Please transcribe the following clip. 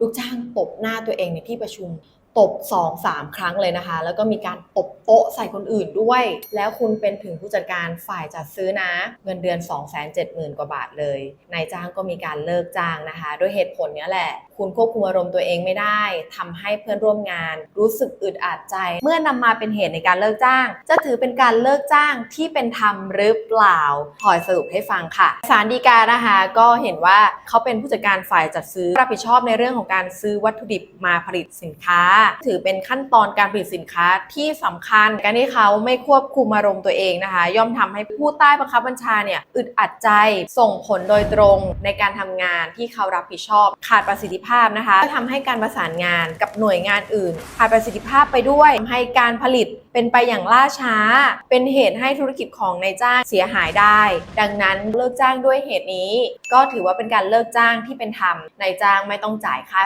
ลูกจ้างตบหน้าตัวเองในที่ประชุม ตบ2อสามครั้งเลยนะคะ แล้วก็มีการตบโต๊ะใส่คนอื่นด้วย แล้วคุณเป็นถึงผู้จัดการฝ่ายจัดซื้อนะ เงินเดือน 2 7 0 0 0 0 กว่าบาทเลยนายจ้างก็มีการเลิกจ้างนะคะ ด้วยเหตุผลนี้แหละ คุณควบคุมอารมณ์ตัวเองไม่ได้ทำให้เพื่อนร่วมงาน รู้สึกอึดอัดใจ เมื่อนำมาเป็นเหตุในการเลิกจ้าง จะถือเป็นการเลิกจ้างที่เป็นธรรมหรือเปล่าคอยสรุปให้ฟังค่ะศาลฎีกานะคะก็เห็นว่าเขาเป็นผู้จัดการฝ่ายจัดซื้อรับผิดชอบในเรื่องของการซื้อวัตถุดิบมาผลิตสินค้าถือเป็นขั้นตอนการผลิตสินค้าที่สำคัญ การที่เขาไม่ควบคุมอารมณ์ตัวเองนะคะ ย่อมทำให้ผู้ใต้บังคับบัญชาเนี่ยอึดอัดใจส่งผลโดยตรงในการทำงานที่เขารับผิดชอบ ขาดประสิทธิภาพนะคะก็ทำให้การประสานงานกับหน่วยงานอื่น ขาดประสิทธิภาพไปด้วยทำให้การผลิตเป็นไปอย่างล่าช้า เป็นเหตุให้ธุรกิจของนายจ้างเสียหายได้ ดังนั้นเลิกจ้างด้วยเหตุนี้ ก็ถือว่าเป็นการเลิกจ้างที่เป็นธรรมนายจ้างไม่ต้องจ่ายค่า